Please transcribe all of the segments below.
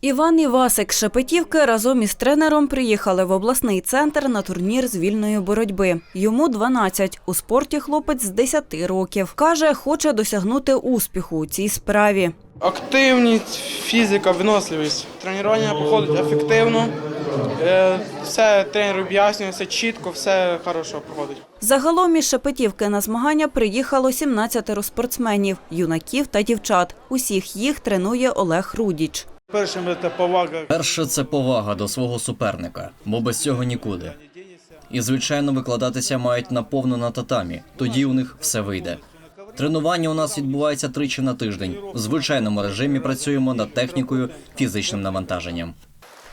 Іван Івасик з Шепетівки разом із тренером приїхали в обласний центр на турнір з вільної боротьби. Йому 12. У спорті хлопець з 10 років. Каже, хоче досягнути успіху у цій справі. Активність, фізика, виносливість. Тренування проходить ефективно. Е, Все тренер об'яснює, все чітко, все хорошо проходить. Загалом із Шепетівки на змагання приїхало 17 спортсменів, юнаків та дівчат. Усіх їх тренує Олег Рудіч. Першим це повага. Перше це повага до свого суперника, бо без цього нікуди. І, звичайно, викладатися мають наповну на татамі, тоді у них все вийде. Тренування у нас відбувається тричі на тиждень. В звичайному режимі працюємо над технікою, фізичним навантаженням.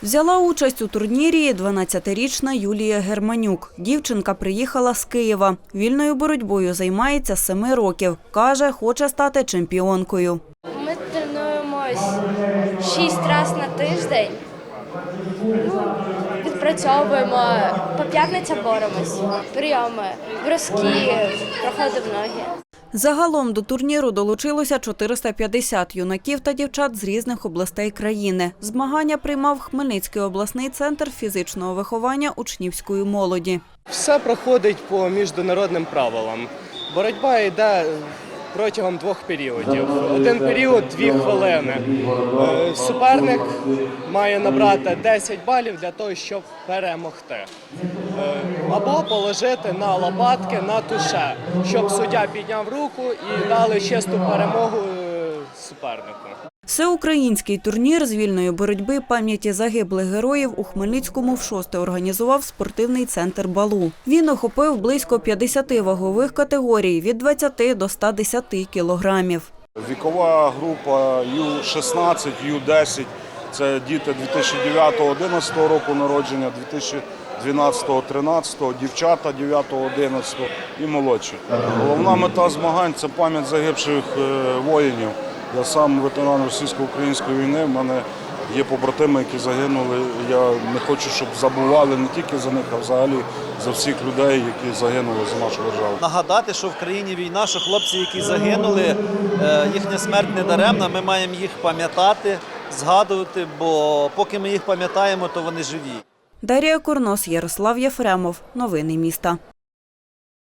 Взяла участь у турнірі 12-річна Юлія Германюк. Дівчинка приїхала з Києва. Вільною боротьбою займається з 7 років. Каже, хоче стати чемпіонкою. Шість разів на тиждень. Ну, відпрацьовуємо, по п'ятницям боремось, прийоми, броски, проходимо ноги. Загалом до турніру долучилося 450 юнаків та дівчат з різних областей країни. Змагання приймав Хмельницький обласний центр фізичного виховання учнівської молоді. Все проходить по міжнародним правилам. Боротьба йде протягом двох періодів. Один період дві хвилини. Е, Суперник має набрати 10 балів для того, щоб перемогти. Е, Або положити на лопатки на туше, щоб суддя підняв руку і дали чисту перемогу е, супернику. Всеукраїнський турнір з вільної боротьби пам'яті загиблих героїв у Хмельницькому вшосте організував спортивний центр Балу. Він охопив близько 50 вагових категорій від 20 до 110 кілограмів. Вікова група Ю-16, Ю-10 це діти 2009-2011 року народження, 2012-2013, дівчата 9-11 і молодші. Головна мета змагань це пам'ять загибших е, воїнів. Я сам ветеран російсько-української війни. В мене є побратими, які загинули. Я не хочу, щоб забували не тільки за них, а взагалі за всіх людей, які загинули за нашу державу. нагадати, що в країні війна, що хлопці, які загинули, е, їхня смерть не даремна. Ми маємо їх пам'ятати, згадувати, бо поки ми їх пам'ятаємо, то вони живі. Дарія Курнос, Ярослав Єфремов. Новини міста.